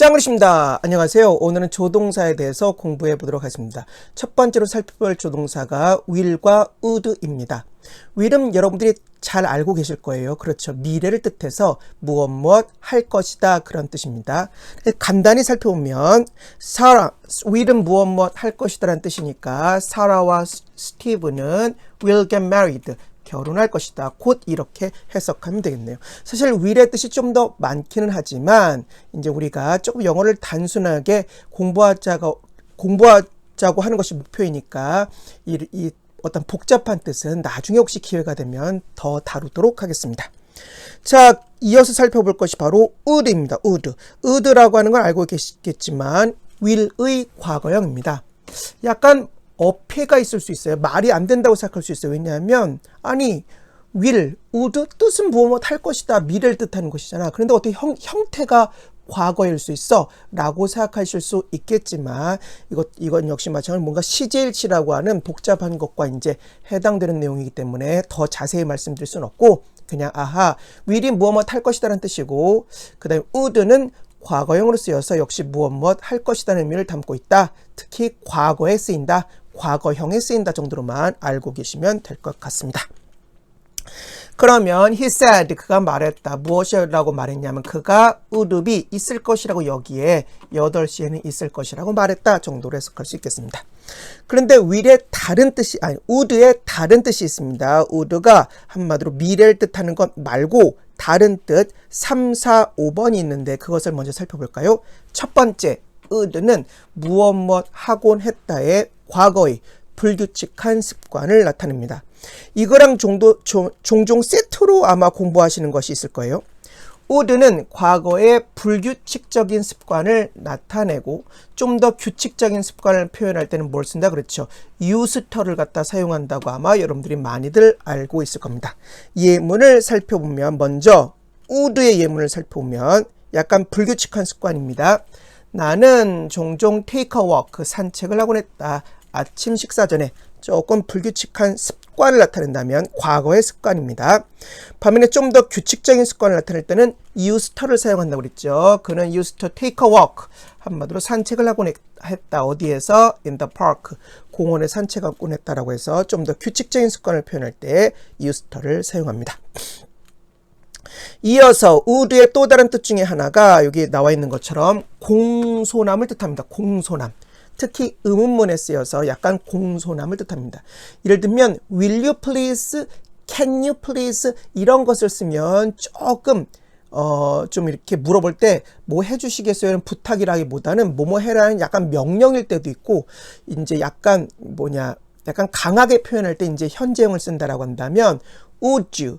짱그리십니다. 안녕하세요. 오늘은 조동사에 대해서 공부해 보도록 하겠습니다. 첫 번째로 살펴볼 조동사가 will과 would입니다. will은 여러분들이 잘 알고 계실 거예요. 그렇죠. 미래를 뜻해서 무엇 무엇 할 것이다 그런 뜻입니다. 간단히 살펴보면 사라 will은 무엇 무엇 할 것이다라는 뜻이니까 사라와 스티브는 will get married 결혼할 것이다. 곧 이렇게 해석하면 되겠네요. 사실 will의 뜻이 좀 더 많기는 하지만 이제 우리가 조금 영어를 단순하게 공부하자가 공부하자고 하는 것이 목표이니까 이, 이 어떤 복잡한 뜻은 나중에 혹시 기회가 되면 더 다루도록 하겠습니다. 자, 이어서 살펴볼 것이 바로 would입니다. would. would라고 하는 걸 알고 계시겠지만 will의 과거형입니다. 약간 어폐가 있을 수 있어요. 말이 안 된다고 생각할 수 있어요. 왜냐하면 아니 will, would 뜻은 무엇 할 것이다. 미래를 뜻하는 것이잖아. 그런데 어떻게 형, 형태가 과거일 수 있어 라고 생각하실 수 있겠지만 이것, 이건 역시 마찬가지로 뭔가 시제일치라고 하는 복잡한 것과 이제 해당되는 내용이기 때문에 더 자세히 말씀드릴 수는 없고 그냥 아하 will이 무엇 할 것이다 라는 뜻이고 그 다음에 would는 과거형으로 쓰여서 역시 무엇 무엇 할 것이다는 의미를 담고 있다. 특히 과거에 쓰인다. 과거형에 쓰인다 정도로만 알고 계시면 될 것 같습니다. 그러면 he said 그가 말했다. 무엇이라고 말했냐면 그가 우릅이 있을 것이라고 여기에 8시에는 있을 것이라고 말했다 정도로 해석할 수 있겠습니다. 그런데 will의 다른 뜻이 아니 would의 다른 뜻이 있습니다. would가 한마디로 미래를 뜻하는 것 말고 다른 뜻 3, 4, 5번이 있는데 그것을 먼저 살펴볼까요? 첫 번째 would는 무엇 무엇 하곤 했다의 과거의 불규칙한 습관을 나타냅니다. 이거랑 정도, 조, 종종 세트로 아마 공부하시는 것이 있을 거예요. would는 과거의 불규칙적인 습관을 나타내고 좀 더 규칙적인 습관을 표현할 때는 뭘 쓴다 그랬죠. useter를 갖다 사용한다고 아마 여러분들이 많이들 알고 있을 겁니다. 예문을 살펴보면 먼저 would의 예문을 살펴보면 약간 불규칙한 습관입니다. 나는 종종 a walk 산책을 하곤 했다. 아침 식사 전에 조금 불규칙한 습관을 나타낸다면 과거의 습관입니다. 반면에 좀 더 규칙적인 습관을 나타낼 때는 useter를 사용한다고 그랬죠. 그는 take a walk. 한마디로 산책을 하곤 했다. 어디에서? in the park. 공원에 산책하곤 했다라고 해서 좀 더 규칙적인 습관을 표현할 때 useter를 사용합니다. 이어서 would의 또 다른 뜻 중에 하나가 여기 나와 있는 것처럼 공손함을 뜻합니다. 공손함. 특히 의문문에 쓰여서 약간 공손함을 뜻합니다. 예를 들면 will you please, can you please 이런 것을 쓰면 조금 어, 좀 이렇게 물어볼 때 뭐 해주시겠어요는 부탁이라기보다는 뭐뭐 해라는 약간 명령일 때도 있고 이제 약간 뭐냐 약간 강하게 표현할 때 이제 현재형을 쓴다라고 한다면 would you,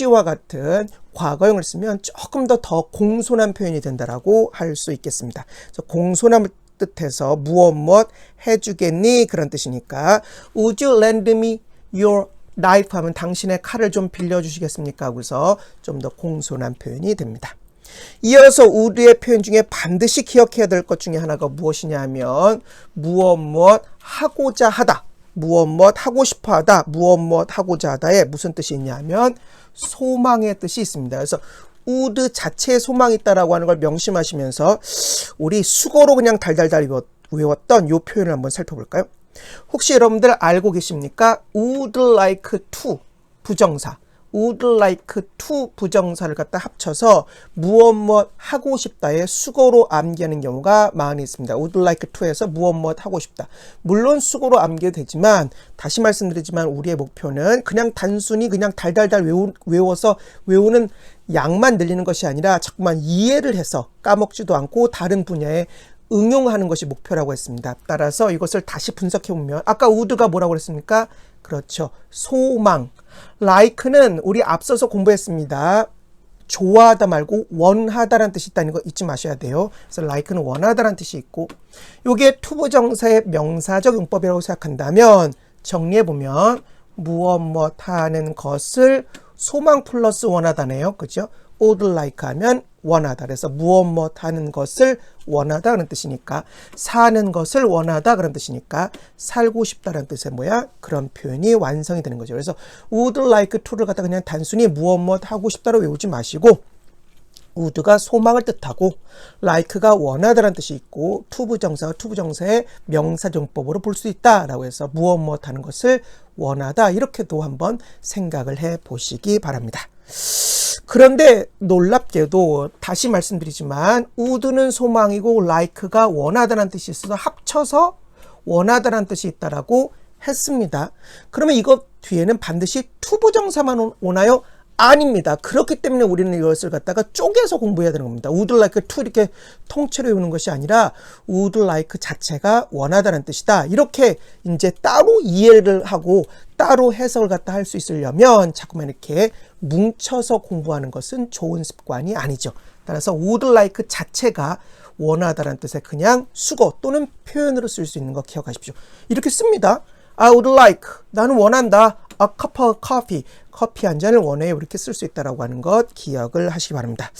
you와 같은 과거형을 쓰면 조금 더 더 공손한 표현이 된다라고 할 수 있겠습니다. 그래서 공손함을 뜻해서 무엇 무엇 해주겠니 그런 뜻이니까 Would you lend me your knife 하면 당신의 칼을 좀 빌려주시겠습니까? 하고서 좀 더 공손한 표현이 됩니다. 이어서 우리의 표현 중에 반드시 기억해야 될 것 중에 하나가 무엇이냐 하면 무엇 무엇 하고자 하다. 무엇 무엇 하고 싶어 하다. 무엇 무엇 하고자 하다에 무슨 뜻이 있냐면 소망의 뜻이 있습니다. 그래서 우드 자체에 소망이 있다라고 하는 걸 명심하시면서 우리 수거로 그냥 달달달 외웠던 이 표현을 한번 살펴볼까요? 혹시 여러분들 알고 계십니까? would like to 부정사 would like to 부정사를 갖다 합쳐서 무엇 무엇 하고 싶다에 수거로 암기하는 경우가 많이 있습니다. would like to에서 무엇 무엇 하고 싶다. 물론 수거로 암기도 되지만 다시 말씀드리지만 우리의 목표는 그냥 단순히 그냥 달달달 외우, 외워서 외우는 양만 늘리는 것이 아니라 자꾸만 이해를 해서 까먹지도 않고 다른 분야에 응용하는 것이 목표라고 했습니다. 따라서 이것을 다시 분석해 보면 아까 우드가 뭐라고 그랬습니까? 그렇죠. 소망. like는 우리 앞서서 공부했습니다. 좋아하다 말고 원하다라는 뜻이 있다는 거 잊지 마셔야 돼요. 그래서 like는 원하다라는 뜻이 있고 요게 투부정사의 명사적 용법이라고 생각한다면 정리해 보면 무엇 무엇 하는 것을 소망 플러스 원하다네요. 그죠? Would like 하면 원하다. 그래서 무엇 무엇 하는 것을 원하다 그런 뜻이니까 사는 것을 원하다 그런 뜻이니까 살고 싶다라는 뜻의 뭐야? 그런 표현이 완성이 되는 거죠. 그래서 would like to를 갖다 그냥 단순히 무엇 무엇 하고 싶다로 외우지 마시고 would가 소망을 뜻하고 like가 원하다라는 뜻이 있고 투부 정사가 투부 정사의 명사 정법으로 볼 수 있다라고 해서 무엇 무엇 하는 것을 원하다 이렇게도 한번 생각을 해 보시기 바랍니다. 그런데 놀랍게도 다시 말씀드리지만 would는 소망이고 like가 원하다는 뜻이 있어서 합쳐서 원하다는 뜻이 있다라고 했습니다. 그러면 이것 뒤에는 반드시 투부정사만 오나요? 아닙니다. 그렇기 때문에 우리는 이것을 갖다가 쪼개서 공부해야 되는 겁니다. would like to 이렇게 통째로 외우는 것이 아니라 would like 자체가 원하다는 뜻이다. 이렇게 이제 따로 이해를 하고 따로 해석을 갖다 할 수 있으려면 자꾸만 이렇게 뭉쳐서 공부하는 것은 좋은 습관이 아니죠. 따라서 would like 자체가 원하다는 뜻의 그냥 수거 또는 표현으로 쓸 수 있는 거 기억하십시오. 이렇게 씁니다. I would like 나는 원한다. Cup of coffee 커피 한 잔을 원해요. 이렇게 쓸 수 있다라고 하는 것 기억을 하시기 바랍니다.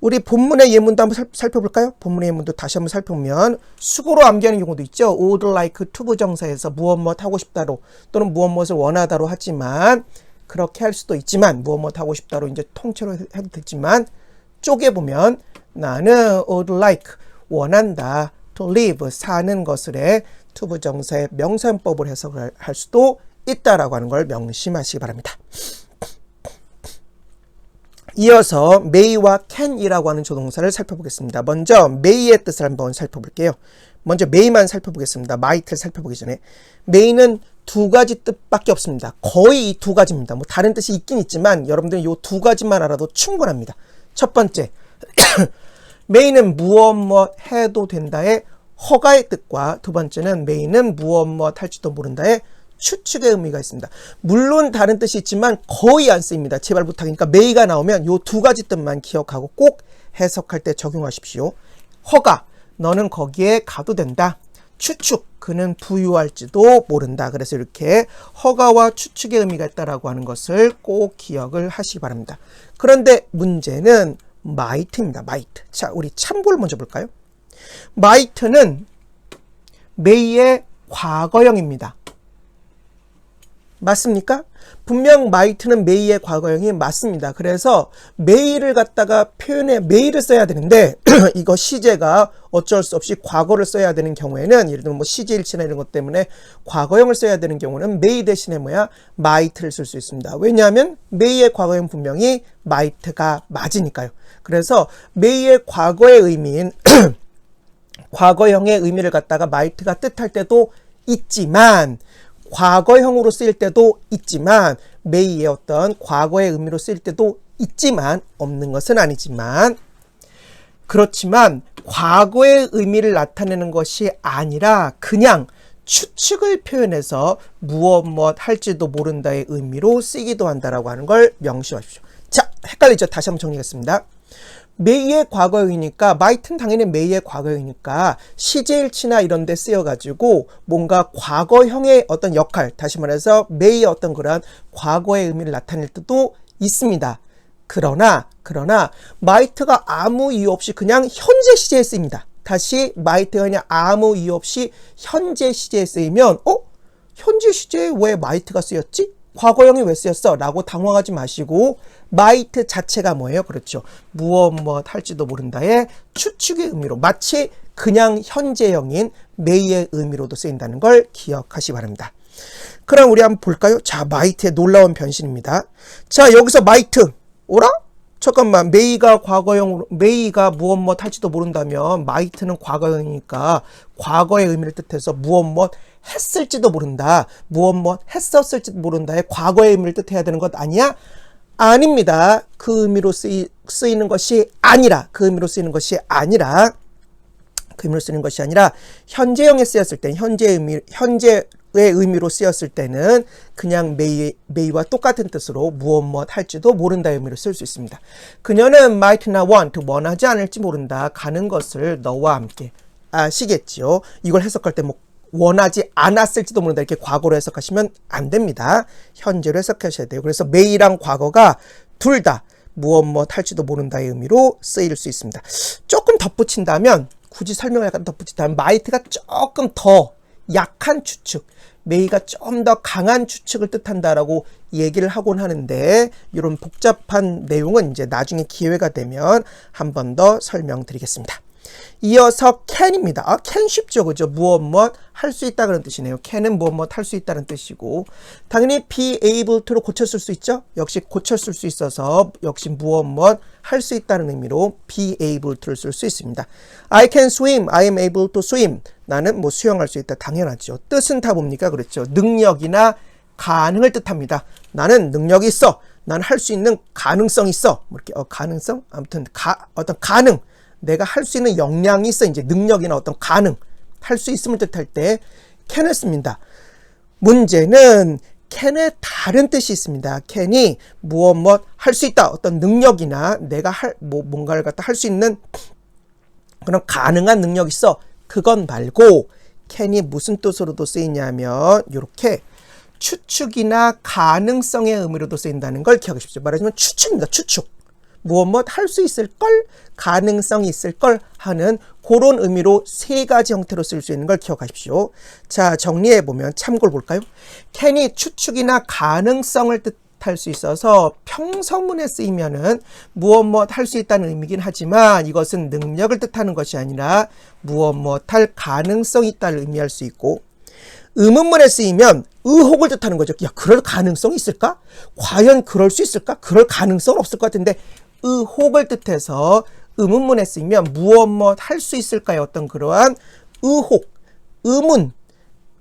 우리 본문의 예문도 한번 살펴볼까요? 본문의 예문도 다시 한번 살펴보면 수고로 암기하는 경우도 있죠. would like to 부정사에서 무엇 무엇 하고 싶다로 또는 무엇 무엇을 원하다로 하지만 그렇게 할 수도 있지만 무엇 무엇 하고 싶다로 이제 통째로 해도 되지만 쪼개보면 나는 would like 원한다 to live 사는 것을 해 to 부정사의 명사용법을 해석을 할 수도 있다라고 하는 걸 명심하시기 바랍니다. 이어서 may와 can이라고 하는 조동사를 살펴보겠습니다. 먼저 may의 뜻을 한번 살펴볼게요. 먼저 may만 살펴보겠습니다. might를 살펴보기 전에 may는 두 가지 뜻밖에 없습니다. 거의 이 두 가지입니다. 뭐 다른 뜻이 있긴 있지만 여러분들은 이 두 가지만 알아도 충분합니다. 첫 번째, may는 무엇 뭐 해도 된다의 허가의 뜻과 두 번째는 may는 무엇 뭐 할지도 모른다의 추측의 의미가 있습니다. 물론 다른 뜻이 있지만 거의 안 쓰입니다. 제발 부탁이니까 메이가 나오면 요 두 가지 뜻만 기억하고 꼭 해석할 때 적용하십시오. 허가, 너는 거기에 가도 된다. 추측, 그는 부유할지도 모른다. 그래서 이렇게 허가와 추측의 의미가 있다라고 하는 것을 꼭 기억을 하시기 바랍니다. 그런데 문제는 마이트입니다. 마이트. 자, 우리 참고를 먼저 볼까요? 마이트는 메이의 과거형입니다. 맞습니까? 분명 마이트는 메이의 과거형이 맞습니다. 그래서 메이를 갖다가 표현해 메이를 써야 되는데 이거 시제가 어쩔 수 없이 과거를 써야 되는 경우에는 예를 들면 뭐 시제 일치나 이런 것 때문에 과거형을 써야 되는 경우는 메이 대신에 뭐야 마이트를 쓸 수 있습니다. 왜냐하면 메이의 과거형 분명히 마이트가 맞으니까요. 그래서 메이의 과거의 의미인 과거형의 의미를 갖다가 마이트가 뜻할 때도 있지만 과거형으로 쓰일 때도 있지만 메이의 어떤 과거의 의미로 쓰일 때도 있지만 없는 것은 아니지만 그렇지만 과거의 의미를 나타내는 것이 아니라 그냥 추측을 표현해서 무엇 무엇 할지도 모른다의 의미로 쓰기도 한다라고 하는 걸 명심하십시오. 자, 헷갈리죠? 다시 한번 정리하겠습니다. 메이의 과거형이니까 마이튼 당연히 메이의 과거형이니까 시제일치나 이런 데 쓰여가지고 뭔가 과거형의 어떤 역할 다시 말해서 메이의 어떤 그런 과거의 의미를 나타낼 때도 있습니다. 그러나 그러나 마이트가 아무 이유 없이 그냥 현재 시제에 쓰입니다. 다시 마이트가 그냥 아무 이유 없이 현재 시제에 쓰이면 어? 현재 시제에 왜 마이트가 쓰였지? 과거형이 왜 쓰였어? 라고 당황하지 마시고 마이트 자체가 뭐예요? 그렇죠. 무엇 무엇 할지도 모른다의 추측의 의미로 마치 그냥 현재형인 메이의 의미로도 쓰인다는 걸 기억하시 기 바랍니다. 그럼 우리 한번 볼까요? 자, 마이트의 놀라운 변신입니다. 자, 여기서 마이트. 오라? 잠깐만, 메이가 과거형으로, 메이가 무엇 무엇 할지도 모른다면, 마이트는 과거형이니까, 과거의 의미를 뜻해서 무엇 무엇 했을지도 모른다. 무엇 무엇 했었을지도 모른다의 과거의 의미를 뜻해야 되는 것 아니야? 아닙니다. 그 의미로 쓰이, 쓰이는 것이 아니라, 그 의미로 쓰이는 것이 아니라, 그 의미로 쓰는 것이 아니라, 현재형에 쓰였을 때, 현재 의미, 현재의 의미로 쓰였을 때는 그냥 메이, 메이와 똑같은 뜻으로 무엇 무엇 할지도 모른다 의미로 쓸 수 있습니다. 그녀는 might not want, 원하지 않을지 모른다. 가는 것을 너와 함께. 아시겠지요? 이걸 해석할 때 뭐 원하지 않았을지도 모른다. 이렇게 과거로 해석하시면 안 됩니다. 현재로 해석하셔야 돼요. 그래서 메이랑 과거가 둘 다 무엇 무엇 할지도 모른다의 의미로 쓰일 수 있습니다. 조금 덧붙인다면 굳이 설명을 약간 덧붙인다면 마이트가 조금 더 약한 추측, may가 좀 더 강한 추측을 뜻한다라고 얘기를 하곤 하는데 이런 복잡한 내용은 이제 나중에 기회가 되면 한 번 더 설명드리겠습니다. 이어서 can입니다. 아, can 쉽죠. 그죠? 무엇 무엇 할 수 있다 그런 뜻이네요. can은 무엇 무엇 할 수 있다는 뜻이고 당연히 be able to로 고쳤을 수 있죠. 역시 고쳤을 수 있어서 역시 무엇 무엇 할 수 있다는 의미로 be able to를 쓸 수 있습니다. I can swim. I am able to swim. 나는 뭐 수영할 수 있다. 당연하죠. 뜻은 다 뭡니까? 그렇죠. 능력이나 가능을 뜻합니다. 나는 능력이 있어. 나는 할 수 있는 가능성이 있어. 뭐 이렇게 어, 가능성? 아무튼 가, 어떤 가능. 내가 할 수 있는 역량이 있어. 이제 능력이나 어떤 가능. 할 수 있음을 뜻할 때 can을 씁니다. 문제는 can의 다른 뜻이 있습니다. can이 무엇 무엇 할 수 있다. 어떤 능력이나 내가 할, 뭐, 뭔가를 갖다 할 수 있는 그런 가능한 능력이 있어. 그건 말고 can이 무슨 뜻으로도 쓰이냐면 이렇게 추측이나 가능성의 의미로도 쓰인다는 걸 기억하십시오. 말하자면 추측입니다. 추측. 무엇 무엇 할수 있을 걸, 가능성이 있을 걸 하는 그런 의미로 세 가지 형태로 쓸 수 있는 걸 기억하십시오. 자, 정리해 보면 참고를 볼까요? can이 추측이나 가능성을 뜻 할 수 있어서 평서문에 쓰이면은 무엇 무엇 할 수 있다는 의미긴 하지만 이것은 능력을 뜻하는 것이 아니라 무엇 무엇 할 가능성이 있다를 의미할 수 있고 의문문에 쓰이면 의혹을 뜻하는 거죠. 야, 그럴 가능성이 있을까? 과연 그럴 수 있을까? 그럴 가능성은 없을 것 같은데 의혹을 뜻해서 의문문에 쓰이면 무엇 무엇 할수 있을까요? 어떤 그러한 의혹, 의문,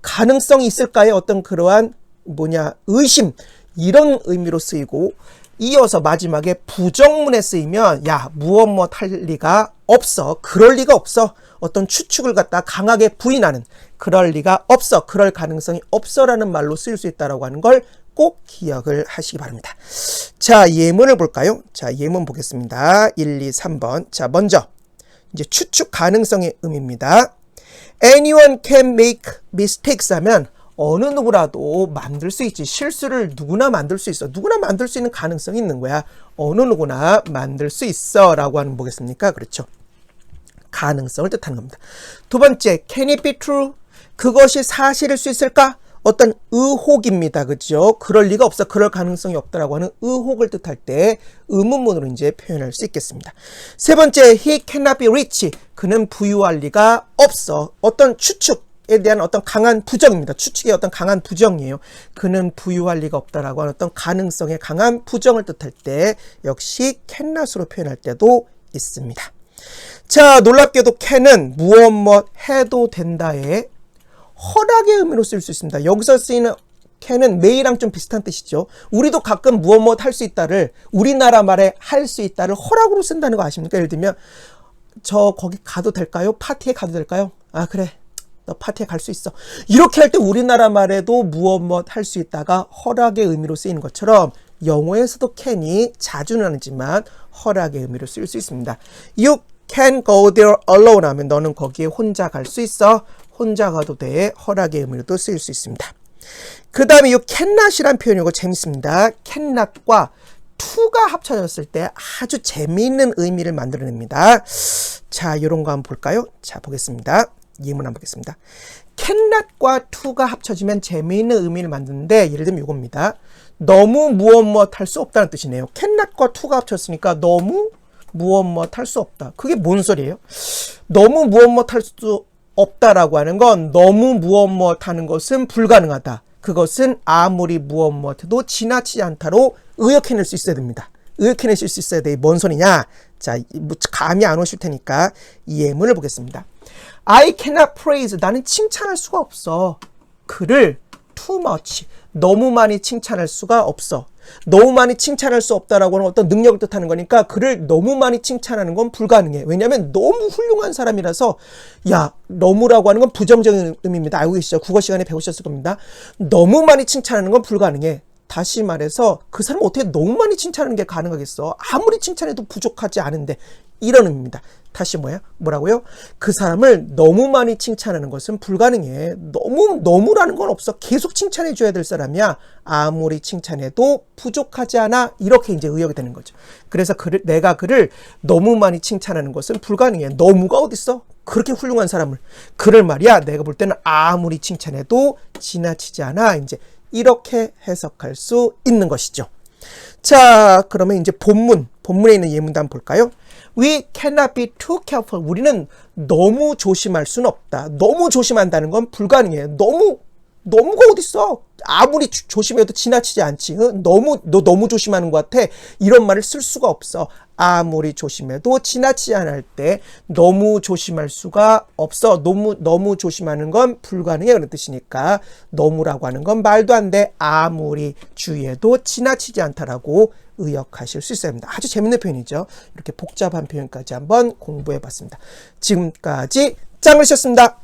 가능성이 있을까요? 어떤 그러한 뭐냐 의심 이런 의미로 쓰이고 이어서 마지막에 부정문에 쓰이면 야 무엇 무엇 할 리가 없어 그럴 리가 없어 어떤 추측을 갖다 강하게 부인하는 그럴 리가 없어 그럴 가능성이 없어라는 말로 쓰일 수 있다라고 하는 걸 꼭 기억을 하시기 바랍니다. 자 예문을 볼까요? 자 예문 보겠습니다. 1, 2, 3번 자 먼저 이제 추측 가능성의 의미입니다. Anyone can make mistakes 하면 어느 누구라도 만들 수 있지. 실수를 누구나 만들 수 있어. 누구나 만들 수 있는 가능성이 있는 거야. 어느 누구나 만들 수 있어. 라고 하는 뭐겠습니까? 그렇죠. 가능성을 뜻하는 겁니다. 두 번째, can it be true? 그것이 사실일 수 있을까? 어떤 의혹입니다. 그죠? 그럴 리가 없어. 그럴 가능성이 없다라고 하는 의혹을 뜻할 때 의문문으로 이제 표현할 수 있겠습니다. 세 번째, he cannot be rich. 그는 부유할 리가 없어. 어떤 추측, 에 대한 어떤 강한 부정입니다. 추측의 어떤 강한 부정이에요. 그는 부유할 리가 없다라고 하는 어떤 가능성의 강한 부정을 뜻할 때 역시 캔낫으로 표현할 때도 있습니다. 자, 놀랍게도 캔은 무엇 무엇 해도 된다의 허락의 의미로 쓸 수 있습니다. 여기서 쓰이는 캔은 메이랑 좀 비슷한 뜻이죠. 우리도 가끔 무엇 무엇 할 수 있다를 우리나라 말에 할 수 있다를 허락으로 쓴다는 거 아십니까? 예를 들면 저 거기 가도 될까요? 파티에 가도 될까요? 아 그래 너 파티에 갈 수 있어. 이렇게 할 때 우리나라 말에도 무엇 무엇 할 수 있다가 허락의 의미로 쓰이는 것처럼 영어에서도 can이 자주는 아니지만 허락의 의미로 쓰일 수 있습니다. You can go there alone 하면 너는 거기에 혼자 갈 수 있어. 혼자 가도 돼. 허락의 의미로도 쓰일 수 있습니다. 그 다음에 이 cannot이란 표현이 거 재밌습니다. cannot과 to가 합쳐졌을 때 아주 재미있는 의미를 만들어냅니다. 자, 이런 거 한번 볼까요? 자, 보겠습니다. 예문 한번 보겠습니다. 캔낫과 투가 합쳐지면 재미있는 의미를 만드는데 예를 들면 이겁니다. 너무 무엇 무엇 할 수 없다는 뜻이네요. 캔낫과 투가 합쳤으니까 너무 무엇 무엇 할 수 없다. 그게 뭔 소리예요? 너무 무엇 무엇 할 수 없다라고 하는 건 너무 무엇 무엇 하는 것은 불가능하다. 그것은 아무리 무엇 무엇 해도 지나치지 않다로 의역해낼 수 있어야 됩니다. 의역해낼 수 있어야 돼. 뭔 소리냐? 자, 뭐 감이 안 오실 테니까 이 예문을 보겠습니다. I cannot praise. 나는 칭찬할 수가 없어. 그를 too much. 너무 많이 칭찬할 수가 없어. 너무 많이 칭찬할 수 없다라고 하는 어떤 능력을 뜻하는 거니까 그를 너무 많이 칭찬하는 건 불가능해. 왜냐하면 너무 훌륭한 사람이라서 야 너무라고 하는 건 부정적인 의미입니다. 알고 계시죠? 국어 시간에 배우셨을 겁니다. 너무 많이 칭찬하는 건 불가능해. 다시 말해서 그 사람 어떻게 너무 많이 칭찬하는 게 가능하겠어? 아무리 칭찬해도 부족하지 않은데 이런 의미입니다. 다시 뭐야? 뭐라고요? 그 사람을 너무 많이 칭찬하는 것은 불가능해. 너무, 너무라는 건 없어. 계속 칭찬해 줘야 될 사람이야. 아무리 칭찬해도 부족하지 않아. 이렇게 이제 의역이 되는 거죠. 그래서 그를, 내가 그를 너무 많이 칭찬하는 것은 불가능해. 너무가 어딨어? 그렇게 훌륭한 사람을. 그를 말이야. 내가 볼 때는 아무리 칭찬해도 지나치지 않아. 이제 이렇게 해석할 수 있는 것이죠. 자, 그러면 이제 본문, 본문에 있는 예문도 한번 볼까요? We cannot be too careful. 우리는 너무 조심할 수는 없다. 너무 조심한다는 건 불가능해. 너무 너무가 어딨어? 아무리 조- 조심해도 지나치지 않지. 응? 너무 너 너무 조심하는 것 같아. 이런 말을 쓸 수가 없어. 아무리 조심해도 지나치지 않을 때 너무 조심할 수가 없어. 너무 너무 조심하는 건 불가능해 그런 뜻이니까 너무라고 하는 건 말도 안 돼. 아무리 주의해도 지나치지 않다라고 의역하실 수 있어야 합니다. 아주 재밌는 표현이죠. 이렇게 복잡한 표현까지 한번 공부해 봤습니다. 지금까지 짱을 셨습니다.